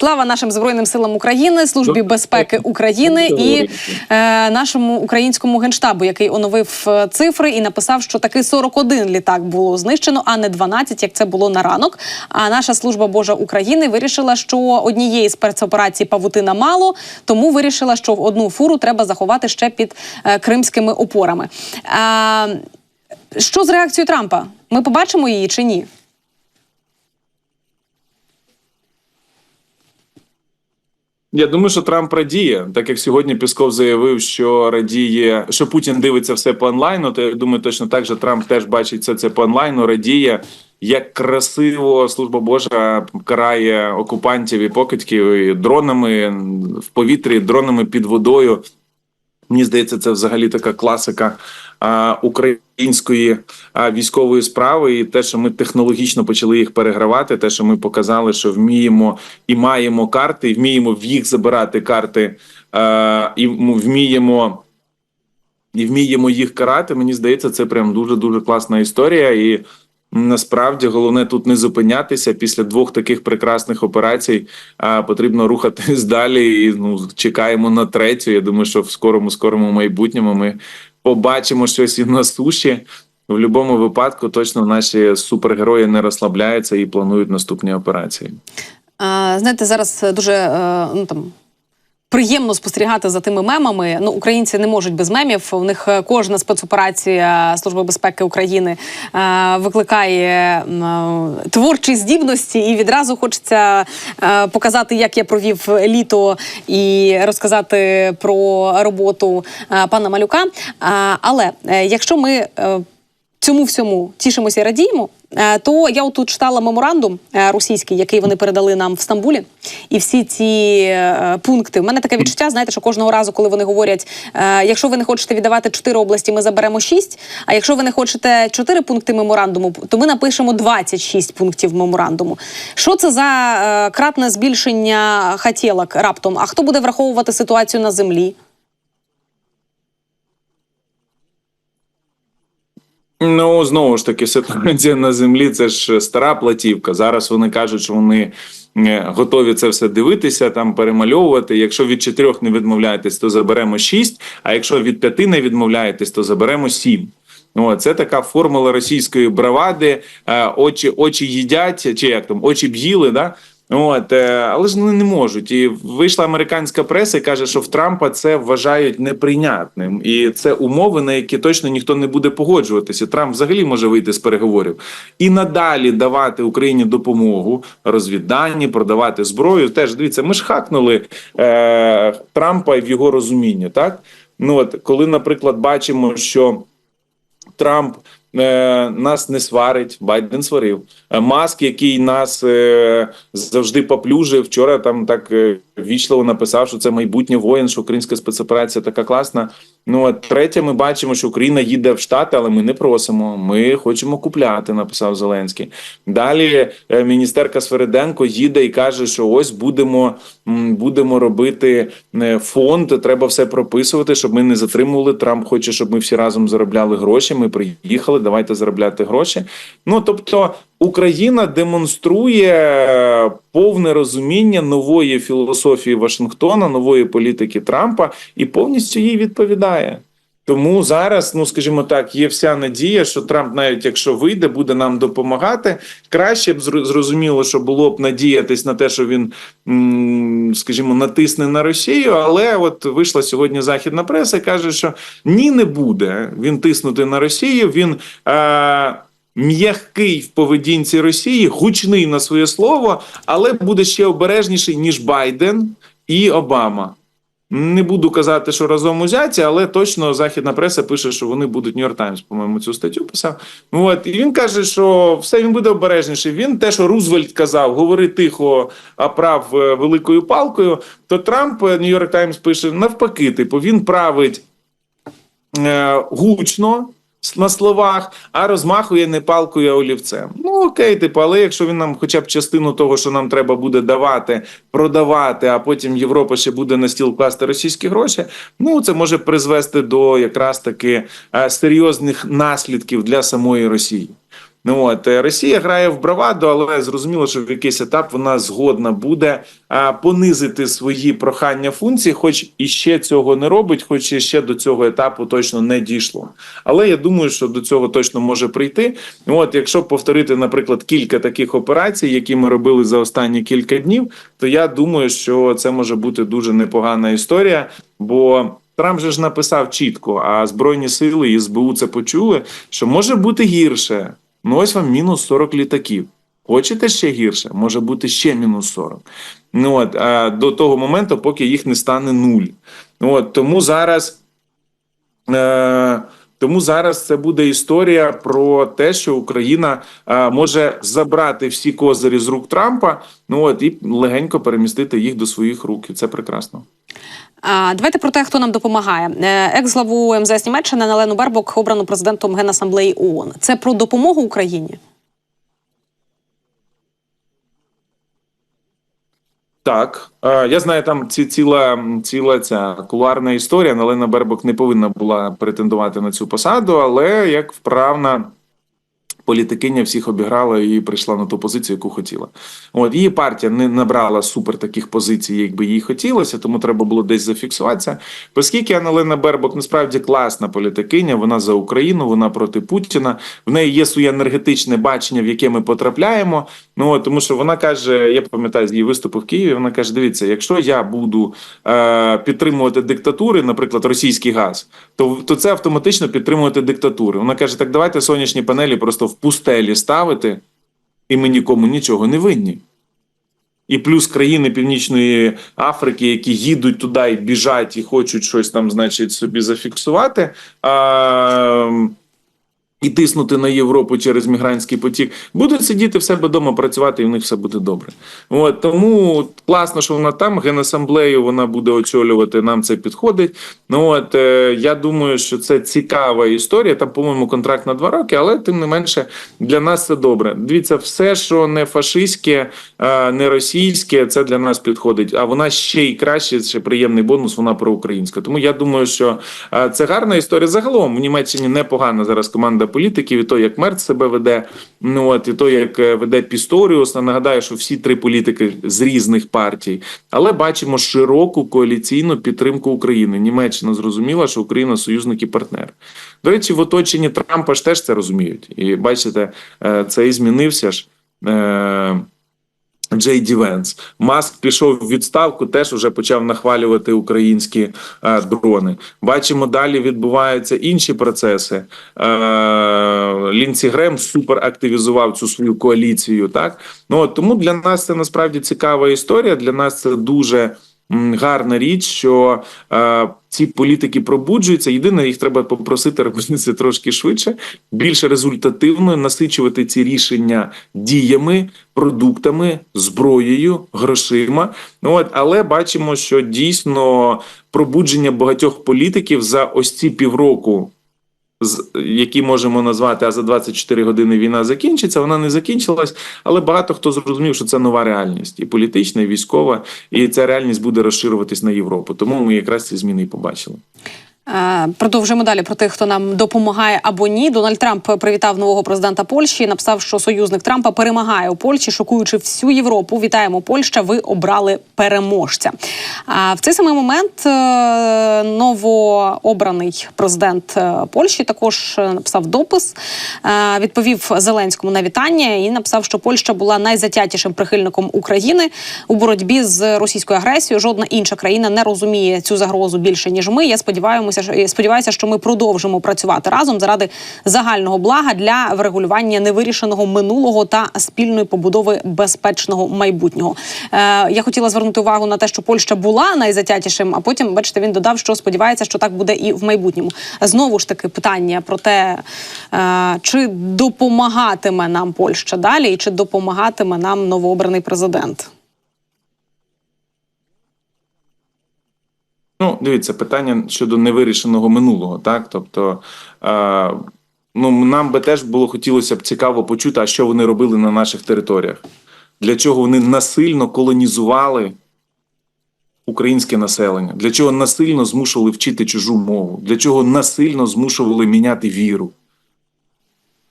Слава нашим збройним силам України, службі безпеки України і е, нашому українському генштабу, який оновив е, цифри і написав, що таки 41 літак було знищено, а не 12, як це було на ранок. А наша служба Божа України вирішила, що однієї спецоперації павутина мало, тому вирішила, що одну фуру треба заховати ще під е, кримськими опорами. Е, що з реакцією Трампа? Ми побачимо її чи ні? Я думаю, що Трамп радіє, так як сьогодні Пісков заявив, що радіє, що Путін дивиться все по онлайну. То я думаю, точно так же Трамп теж бачить все це по онлайну. Радіє, як красиво служба Божа карає окупантів і покидьків і дронами в повітрі, дронами під водою. Мені здається, це взагалі така класика української військової справи, і те, що ми технологічно почали їх перегравати, те, що ми показали, що вміємо і маємо карти, і вміємо в їх забирати карти, і вміємо. І вміємо їх карати. Мені здається, це прям дуже дуже класна історія. І насправді головне тут не зупинятися після двох таких прекрасних операцій. А потрібно рухатись далі. І ну чекаємо на третю. Я думаю, що в скорому скорому майбутньому ми побачимо щось і на суші. В будь-якому випадку точно наші супергерої не розслабляються і планують наступні операції. Знаєте, зараз дуже е, ну там. Приємно спостерігати за тими мемами. Ну, українці не можуть без мемів. У них е, кожна спецоперація Служби безпеки України е, викликає е, творчі здібності, і відразу хочеться е, показати, як я провів літо, і розказати про роботу е, пана Малюка. А, але е, якщо ми е, цьому всьому тішимося радіємо. е, То я отут читала меморандум е, російський, який вони передали нам в Стамбулі, і всі ці е, пункти. У мене таке відчуття, знаєте, що кожного разу, коли вони говорять, якщо ви не хочете віддавати чотири області, ми заберемо шість. А якщо ви не хочете чотири пункти меморандуму, то ми напишемо 26 пунктів меморандуму. Що це за кратне збільшення хотілок раптом? А хто буде враховувати ситуацію на землі? Ну знову ж таки, ситуація на землі це ж стара платівка. Зараз вони кажуть, що вони е, готові це все дивитися, там перемальовувати. Якщо від чотирьох не відмовляєтесь, то заберемо шість. А якщо від п'яти не відмовляєтесь, то заберемо сім. О, це така формула російської бравади. Е, Очі очі їдять, чи як там очі б'їли, да. От, е, але ж вони не можуть. І вийшла американська преса і каже, що в Трампа це вважають неприйнятним, і це умови, на які точно ніхто не буде погоджуватися. Трамп взагалі може вийти з переговорів і надалі давати Україні допомогу, розвіддані, продавати зброю. Теж дивіться, ми ж хакнули е, Трампа і в його розумінні. Так ну от коли, наприклад, бачимо, що Трамп нас не сварить, Байден сварив. Е, Маск, який нас е, завжди поплюжив. Вчора там так е, вічливо написав, що це майбутнє воїн, що українська спецоперація така класна. Ну а третє, ми бачимо, що Україна їде в Штати, але ми не просимо. Ми хочемо купляти, написав Зеленський. Далі е, міністерка Свериденко їде і каже, що ось будемо, будемо робити е, фонд. Треба все прописувати, щоб ми не затримували. Трамп хоче, щоб ми всі разом заробляли гроші. Ми приїхали. Давайте заробляти гроші. Ну тобто. Україна демонструє е, повне розуміння нової філософії Вашингтона, нової політики Трампа і повністю їй відповідає. Тому зараз, ну скажімо так, є вся надія, що Трамп, навіть якщо вийде, буде нам допомагати. Краще б зрозуміло, що було б надіятись на те, що він, скажімо, натисне на Росію. Але от вийшла сьогодні західна преса і каже, що ні, не буде він тиснути на Росію. Він е- м'який в поведінці Росії, гучний на своє слово, але буде ще обережніший ніж Байден і Обама. Не буду казати, що разом узяті, але точно західна преса пише, що вони будуть Нью-Йорк Таймс, по-моєму, цю статтю писав. Ну, От і він каже, що все він буде обережніший. Він те, що Рузвельт казав, говори тихо, а прав е, великою палкою. То Трамп е, Нью-Йорк Таймс пише навпаки, типу, він править е, гучно. На словах, а розмахує не палкою, а олівцем. Ну окей, типу, але якщо він нам хоча б частину того, що нам треба буде давати, продавати, а потім Європа ще буде на стіл класти російські гроші. Ну це може призвести до якраз таки е, серйозних наслідків для самої Росії. Ну от е, Росія грає в браваду, але зрозуміло, що в якийсь етап вона згодна буде а, понизити свої прохання функції, хоч і ще цього не робить, хоч і ще до цього етапу точно не дійшло. Але я думаю, що до цього точно може прийти. От, якщо повторити, наприклад, кілька таких операцій, які ми робили за останні кілька днів, то я думаю, що це може бути дуже непогана історія, бо. Трамп же ж написав чітко, а Збройні сили і СБУ це почули, що може бути гірше. Ну ось вам мінус 40 літаків. Хочете ще гірше? Може бути ще мінус 40. Ну от а до того моменту, поки їх не стане нуль. Ну, От тому зараз. Е- тому зараз це буде історія про те, що Україна е, може забрати всі козирі з рук Трампа, ну от і легенько перемістити їх до своїх рук. І це прекрасно. Давайте про те, хто нам допомагає. Е, Екс-главу МЗС Німеччини Налену Бербок обрано президентом Генасамблеї ООН. Це про допомогу Україні. Так, Е, я знаю, там ці ціла ціла ця кулуарна історія. Налена Бербок не повинна була претендувати на цю посаду, але як вправна політикиня всіх обіграла і прийшла на ту позицію, яку хотіла. От її партія не набрала супер таких позицій, як би їй хотілося, тому треба було десь зафіксуватися. Оскільки Аналена Бербок насправді класна політикиня, вона за Україну, вона проти Путіна. В неї є своє енергетичне бачення, в яке ми потрапляємо. Ну от, тому що вона каже: я пам'ятаю з її виступу в Києві. Вона каже: Дивіться, якщо я буду е, підтримувати диктатури, наприклад, російський газ, то, то це автоматично підтримувати диктатури. Вона каже: так давайте сонячні панелі просто в пустелі ставити, і ми нікому нічого не винні. І плюс країни Північної Африки, які їдуть туди і біжать, і хочуть щось там, значить, собі зафіксувати. А, і тиснути на Європу через мігрантський потік, будуть сидіти в себе вдома, працювати, і в них все буде добре. От тому класно, що вона там. Генасамблею вона буде очолювати. Нам це підходить. Ну от е, я думаю, що це цікава історія. Там, по-моєму, контракт на два роки, але тим не менше для нас це добре. Дивіться, все, що не фашистське, е, не російське, це для нас підходить. А вона ще й краще, ще приємний бонус. Вона проукраїнська. Тому я думаю, що е, це гарна історія. Загалом в Німеччині непогана зараз команда політиків, і то, як Мерц себе веде, ну от і то, як е, веде Пісторіус. Нагадаю, що всі три політики з різних партій, але бачимо широку коаліційну підтримку України. Німеччина зрозуміла, що Україна союзник і партнер. До речі, в оточенні Трампа ж теж це розуміють. І бачите, е, це і змінився ж. Джей Ді Венс. Маск пішов в відставку, теж вже почав нахвалювати українські е, дрони. Бачимо, далі відбуваються інші процеси. Е, Лінсі Грем супер активізував цю свою коаліцію. Так ну тому для нас це насправді цікава історія. Для нас це дуже. Гарна річ, що е, ці політики пробуджуються. Єдине, їх треба попросити робити це трошки швидше, більш результативно насичувати ці рішення діями, продуктами, зброєю, грошима. Ну от, але бачимо, що дійсно пробудження багатьох політиків за ось ці півроку. Які можемо назвати, а за 24 години війна закінчиться, вона не закінчилась, але багато хто зрозумів, що це нова реальність, і політична, і військова, і ця реальність буде розширюватись на Європу. Тому ми якраз ці зміни і побачили. Е, Продовжуємо далі про тих, хто нам допомагає або ні. Дональд Трамп привітав нового президента Польщі. Написав, що союзник Трампа перемагає у Польщі, шокуючи всю Європу. Вітаємо Польща. Ви обрали переможця. А в цей самий момент е, новообраний президент е, Польщі також написав допис, відповів Зеленському на вітання і написав, що Польща була найзатятішим прихильником України у боротьбі з російською агресією. Жодна інша країна не розуміє цю загрозу більше ніж ми. Я сподіваюся, сподіваюся, що ми продовжимо працювати разом заради загального блага для врегулювання невирішеного минулого та спільної побудови безпечного майбутнього. Е, я хотіла звернути увагу на те, що Польща була найзатятішим, а потім, бачите, він додав, що сподівається, що так буде і в майбутньому. Знову ж таки, питання про те, е, чи допомагатиме нам Польща далі, і чи допомагатиме нам новообраний президент. Ну, дивіться, питання щодо невирішеного минулого, так? Тобто, е, ну, нам би теж було хотілося б цікаво почути, а що вони робили на наших територіях. Для чого вони насильно колонізували українське населення? Для чого насильно змушували вчити чужу мову? Для чого насильно змушували міняти віру?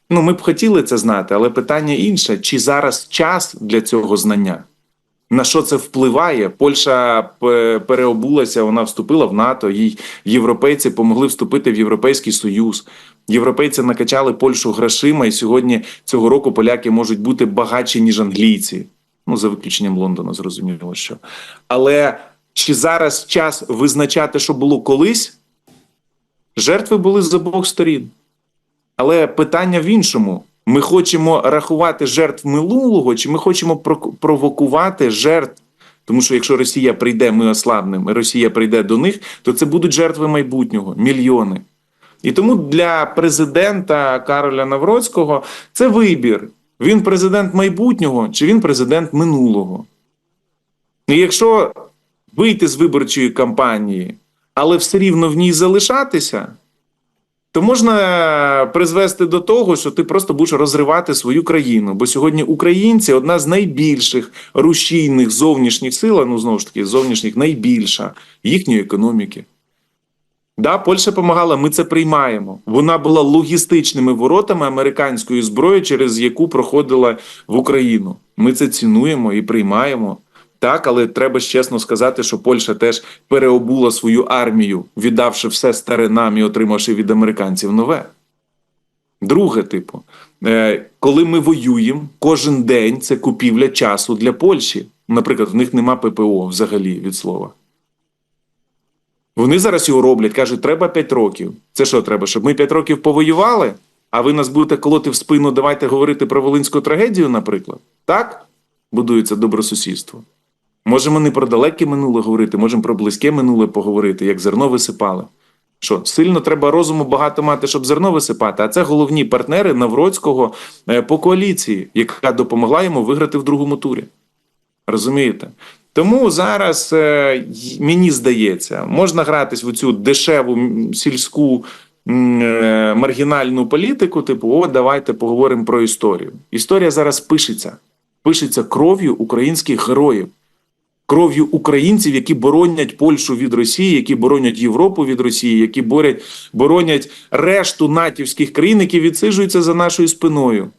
Ну, ми б хотіли це знати, але питання інше: чи зараз час для цього знання? На що це впливає? Польща переобулася, вона вступила в НАТО. Їй європейці помогли вступити в Європейський Союз. Європейці накачали Польщу грошима, і сьогодні цього року поляки можуть бути багатші, ніж англійці. Ну, за виключенням Лондона, зрозуміло, що. Але чи зараз час визначати, що було колись? Жертви були з обох сторін. Але питання в іншому: ми хочемо рахувати жертв минулого, чи ми хочемо провокувати жертв? Тому що якщо Росія прийде, ми ослабнемо, Росія прийде до них, то це будуть жертви майбутнього, мільйони. І тому для президента Кароля Навроцького це вибір: він президент майбутнього чи він президент минулого. І якщо вийти з виборчої кампанії, але все рівно в ній залишатися, то можна призвести до того, що ти просто будеш розривати свою країну. Бо сьогодні українці одна з найбільших рушійних зовнішніх сил, ну знову ж таки, зовнішніх найбільша їхньої економіки. Да, Польща допомагала, ми це приймаємо. Вона була логістичними воротами американської зброї, через яку проходила в Україну. Ми це цінуємо і приймаємо. Так, але треба ж чесно сказати, що Польща теж переобула свою армію, віддавши все старе нам і отримавши від американців нове. Друге, типу, е, коли ми воюємо, кожен день це купівля часу для Польщі. Наприклад, в них нема ППО взагалі від слова. Вони зараз його роблять, кажуть, треба 5 років. Це що треба? Щоб ми 5 років повоювали, а ви нас будете колоти в спину, давайте говорити про волинську трагедію, наприклад. Так будується добросусідство. Можемо не про далеке минуле говорити, можемо про близьке минуле поговорити, як зерно висипали. Що сильно треба розуму багато мати, щоб зерно висипати. А це головні партнери Навроцького е, по коаліції, яка допомогла йому виграти в другому турі. Розумієте? Тому зараз е, мені здається, можна гратись в цю дешеву сільську е, маргінальну політику, типу, о, давайте поговоримо про історію. Історія зараз пишеться, пишеться кров'ю українських героїв, кров'ю українців, які боронять Польщу від Росії, які боронять Європу від Росії, які борять, боронять решту натівських країн, які відсиджуються за нашою спиною.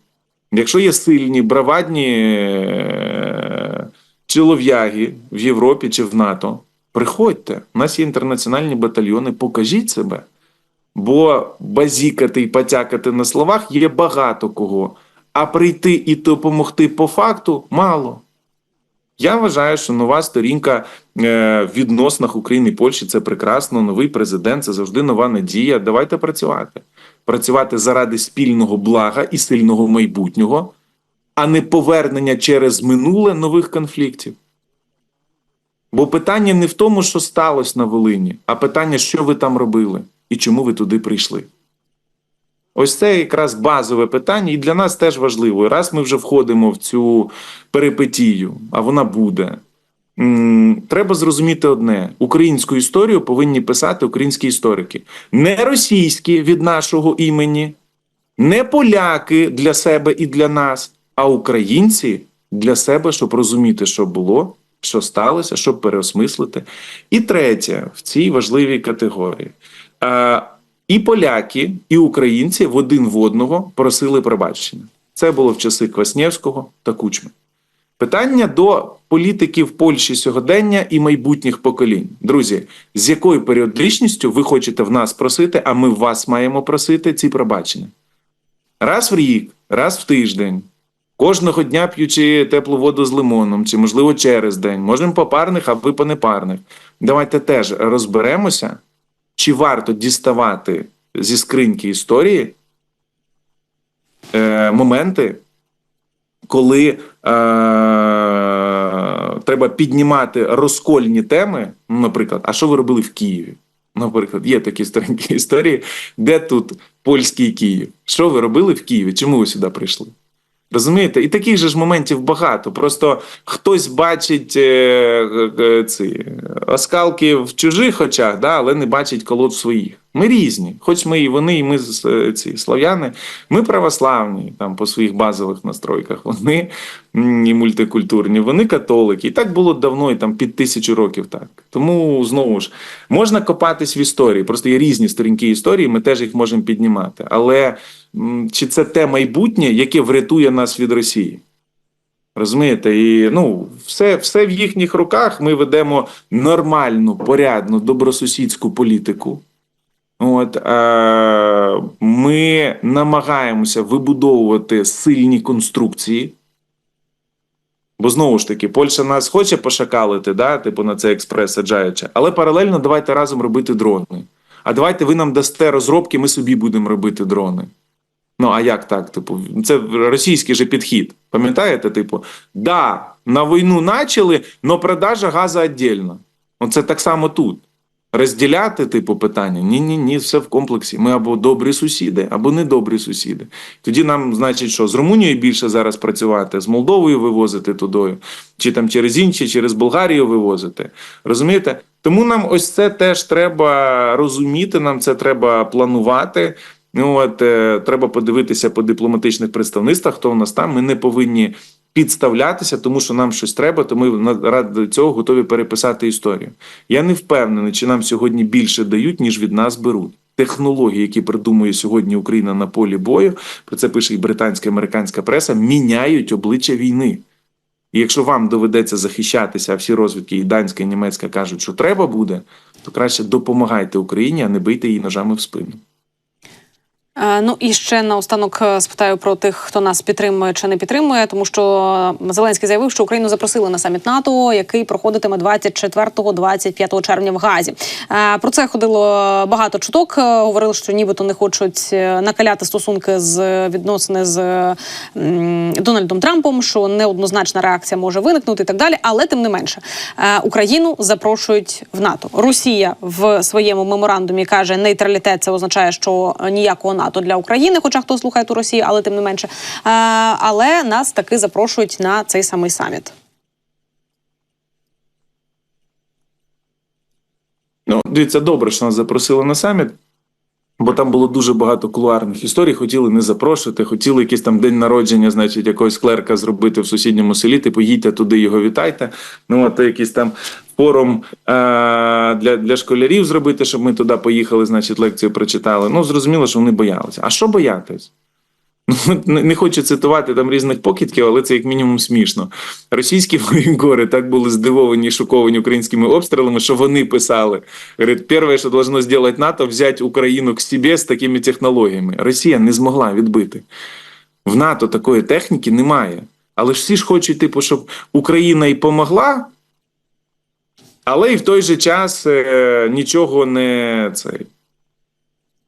Якщо є сильні, бравадні е, чолов'яги в Європі чи в НАТО, приходьте. У нас є інтернаціональні батальйони, покажіть себе. Бо базікати і потякати на словах є багато кого, а прийти і допомогти по факту мало. Я вважаю, що нова сторінка е, в відносинах України і Польщі це прекрасно. Новий президент це завжди нова надія. Давайте працювати. Працювати заради спільного блага і сильного майбутнього, а не повернення через минуле нових конфліктів. Бо питання не в тому, що сталося на Волині, а питання, що ви там робили і чому ви туди прийшли. Ось це якраз базове питання, і для нас теж важливо. Раз ми вже входимо в цю перипетію, а вона буде. Треба зрозуміти одне: українську історію повинні писати українські історики. Не російські від нашого імені, не поляки для себе і для нас, а українці для себе, щоб розуміти, що було, що сталося, щоб переосмислити. І третє в цій важливій категорії. І поляки, і українці в один в одного просили пробачення. Це було в часи Кваснєвського та Кучми. Питання до політиків Польщі сьогодення і майбутніх поколінь. Друзі, з якою періодичністю ви хочете в нас просити, а ми в вас маємо просити ці пробачення? Раз в рік, раз в тиждень, кожного дня п'ючи теплу воду з лимоном, чи, можливо, через день. Можемо по парних, а ви по непарних. Давайте теж розберемося, чи варто діставати зі скриньки історії е, моменти, коли е, треба піднімати розкольні теми, наприклад, а що ви робили в Києві? Наприклад, є такі сторінки історії, де тут польський Київ? Що ви робили в Києві? Чому ви сюди прийшли? Розумієте? І таких же ж моментів багато. Просто хтось бачить е, е, ці оскалки в чужих очах, да, але не бачить колод в своїх. Ми різні, хоч ми і вони, і ми е, ці слав'яни, ми православні там по своїх базових настройках. Вони і мультикультурні, вони католики. І так було давно, і там під тисячу років так. Тому знову ж можна копатись в історії. Просто є різні сторінки історії, ми теж їх можемо піднімати. Але чи це те майбутнє, яке врятує нас від Росії? Розумієте, і ну, все, все в їхніх руках. Ми ведемо нормальну, порядну, добросусідську політику. От, е, ми намагаємося вибудовувати сильні конструкції. Бо знову ж таки, Польща нас хоче пошакалити, да, типу на це експрес саджаючи, але паралельно давайте разом робити дрони. А давайте ви нам дасте розробки, ми собі будемо робити дрони. Ну, а як так? Типу, це російський же підхід. Пам'ятаєте? Типу, да, на війну начали, но продажа газу віддільно. Оце так само тут. Розділяти, типу, питання. Ні, ні, ні, все в комплексі. Ми або добрі сусіди, або недобрі сусіди. Тоді нам, значить, що з Румунією більше зараз працювати, з Молдовою вивозити тудою, чи там через інші, через Болгарію вивозити. Розумієте? Тому нам ось це теж треба розуміти, нам це треба планувати. Ну, от, е, треба подивитися по дипломатичних представництвах, хто у нас там. Ми не повинні підставлятися, тому що нам щось треба, то ми ради цього готові переписати історію. Я не впевнений, чи нам сьогодні більше дають, ніж від нас беруть. Технології, які придумує сьогодні Україна на полі бою, про це пише і британська і американська преса, міняють обличчя війни. І якщо вам доведеться захищатися, а всі розвідки, і данська, і німецька кажуть, що треба буде, то краще допомагайте Україні, а не бийте її ножами в спину. Е, Ну і ще наостанок е, спитаю про тих, хто нас підтримує чи не підтримує, тому що Зеленський заявив, що Україну запросили на саміт НАТО, який проходитиме 24-25 червня в Газі. Е, Про це ходило багато чуток. Е, Говорили, що нібито не хочуть е, накаляти стосунки з відносини з Дональдом Трампом, що неоднозначна реакція може виникнути і так далі. Але тим не менше, е, Україну запрошують в НАТО. Росія в своєму меморандумі каже, нейтралітет це означає, що ніякого НАТО для України, хоча хто слухає ту Росію, але тим не менше. Але нас таки запрошують на цей самий саміт. Ну, дивіться, добре, що нас запросили на саміт, бо там було дуже багато кулуарних історій. Хотіли не запрошувати, хотіли якийсь там день народження, значить, якогось клерка зробити в сусідньому селі. Типу, їдьте туди, його вітайте. Ну, от якийсь там форум е- для, для школярів зробити, щоб ми туди поїхали, значить, лекцію прочитали. Ну, зрозуміло, що вони боялися. А що боятись? Ну, не хочу цитувати там різних покидьків, але це як мінімум смішно. Російські воєнкори так були здивовані і шоковані українськими обстрілами, що вони писали. Говорять, перше, що должно зробити НАТО, взяти Україну к себе з такими технологіями. Росія не змогла відбити. В НАТО такої техніки немає. Але ж всі ж хочуть, типу, щоб Україна і помогла, але і в той же час е, нічого не цей.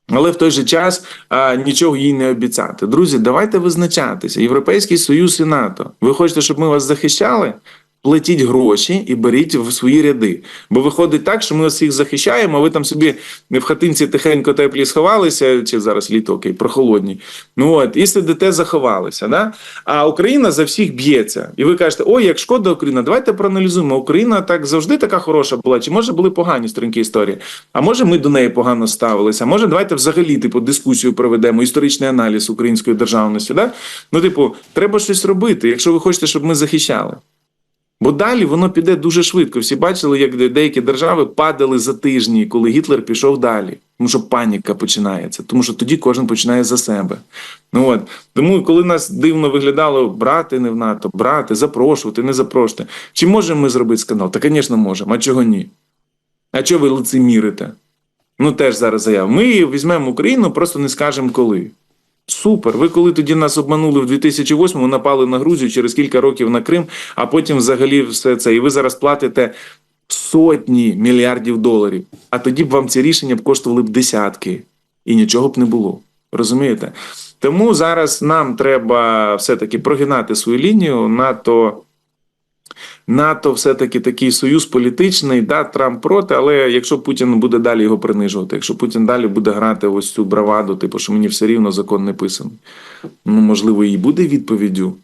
Але в той же час а, нічого їй не обіцяти. Друзі, давайте визначатися. Європейський Союз і НАТО. Ви хочете, щоб ми вас захищали? Платіть гроші і беріть в свої ряди. Бо виходить так, що ми вас всіх захищаємо, а ви там собі в хатинці тихенько теплі сховалися, чи зараз літо окей, прохолодні. Ну от, і сидите, заховалися. Да? А Україна за всіх б'ється. І ви кажете, ой, як шкода Україна, давайте проаналізуємо. Україна так завжди така хороша була, чи може були погані сторінки історії? А може ми до неї погано ставилися? А може, давайте взагалі типу дискусію проведемо, історичний аналіз української державності. Да? Ну, типу, треба щось робити, якщо ви хочете, щоб ми захищали. Бо далі воно піде дуже швидко. Всі бачили, як деякі держави падали за тижні, коли Гітлер пішов далі. Тому що паніка починається, тому що тоді кожен починає за себе. Ну от тому, коли нас дивно виглядало брати не в НАТО, брати, запрошувати, не запрошувати. Чи можемо ми зробити скандал? Та, звісно, можемо. А чого ні? А чого ви лицемірите? Ну теж зараз заява. Ми візьмемо Україну, просто не скажемо коли. Супер. Ви коли тоді нас обманули в 2008-му, напали на Грузію через кілька років на Крим, а потім взагалі все це. І ви зараз платите сотні мільярдів доларів. А тоді б вам ці рішення б коштували б десятки, і нічого б не було. Розумієте? Тому зараз нам треба все-таки прогинати свою лінію. НАТО НАТО все-таки такий союз політичний, да, Трамп проти, але якщо Путін буде далі його принижувати, якщо Путін далі буде грати ось цю браваду, типу, що мені все рівно закон не писаний, ну можливо, і буде відповіддю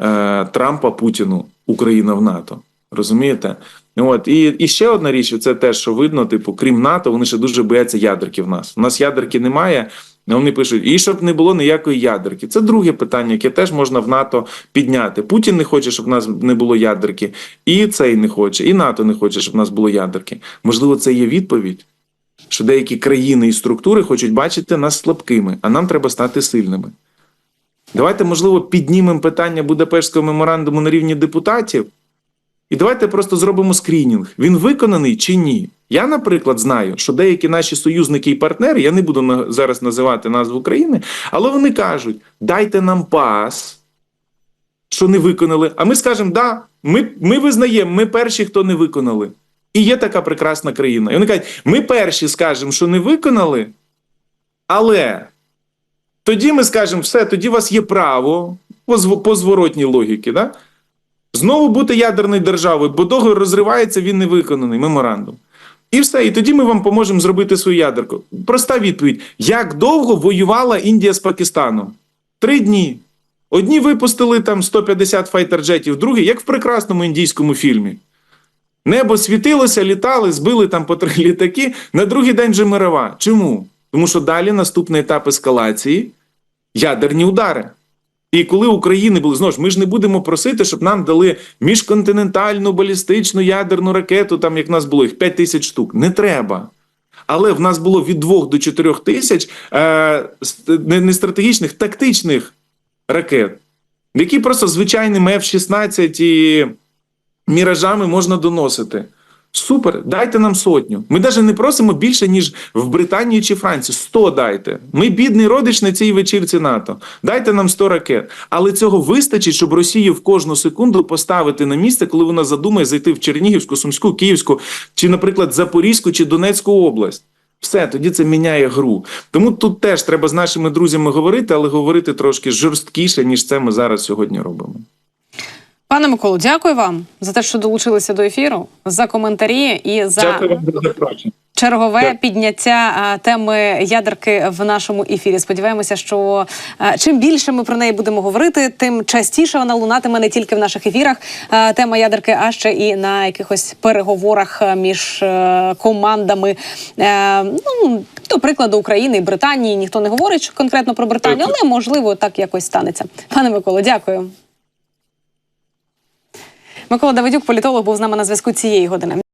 е, Трампа Путіну Україна в НАТО. Розумієте? От і, і ще одна річ, це те, що видно, типу, крім НАТО, вони ще дуже бояться ядерки в нас. У нас ядерки немає. А Вони пишуть, і щоб не було ніякої ядерки. Це друге питання, яке теж можна в НАТО підняти. Путін не хоче, щоб в нас не було ядерки, і цей не хоче, і НАТО не хоче, щоб в нас було ядерки. Можливо, це є відповідь, що деякі країни і структури хочуть бачити нас слабкими, а нам треба стати сильними. Давайте, можливо, піднімемо питання Будапештського меморандуму на рівні депутатів. І давайте просто зробимо скрінінг. Він виконаний чи ні? Я, наприклад, знаю, що деякі наші союзники і партнери, я не буду зараз називати назву країни, але вони кажуть: дайте нам пас, що не виконали. А ми скажемо, да, ми, ми визнаємо, ми перші, хто не виконали. І є така прекрасна країна. І вони кажуть, ми перші скажемо, що не виконали, але тоді ми скажемо, все, тоді у вас є право по, зворотній логіки, да? Знову бути ядерною державою, бо договір розривається, він не виконаний, меморандум. І все, і тоді ми вам поможемо зробити свою ядерку. Проста відповідь: як довго воювала Індія з Пакистаном? Три дні. Одні випустили там 150 файтер-джетів, другі, як в прекрасному індійському фільмі. Небо світилося, літали, збили там по три літаки. На другий день вже мирова. Чому? Тому що далі наступний етап ескалації ядерні удари. І коли України були знову ж, ми ж не будемо просити, щоб нам дали міжконтинентальну балістичну ядерну ракету, там як в нас було їх 5 тисяч штук. Не треба. Але в нас було від 2 до 4 тисяч е, не, стратегічних, тактичних ракет, які просто звичайними F-16 і міражами можна доносити. Супер, дайте нам сотню. Ми навіть не просимо більше, ніж в Британії чи Франції. 100 дайте. Ми бідний родич на цій вечірці НАТО. Дайте нам 100 ракет. Але цього вистачить, щоб Росію в кожну секунду поставити на місце, коли вона задумає зайти в Чернігівську, Сумську, Київську, чи, наприклад, Запорізьку чи Донецьку область. Все, тоді це міняє гру. Тому тут теж треба з нашими друзями говорити, але говорити трошки жорсткіше, ніж це ми зараз сьогодні робимо. Пане Миколу, дякую вам за те, що долучилися до ефіру, за коментарі і за Дякую вам за запрошення. чергове Дякую. підняття теми ядерки в нашому ефірі. Сподіваємося, що чим більше ми про неї будемо говорити, тим частіше вона лунатиме не тільки в наших ефірах. Тема ядерки, а ще і на якихось переговорах між командами. Е, Ну до прикладу України і Британії ніхто не говорить конкретно про Британію, але можливо так якось станеться. Пане Миколо, дякую. Микола Давидюк, політолог, був з нами на зв'язку цієї години.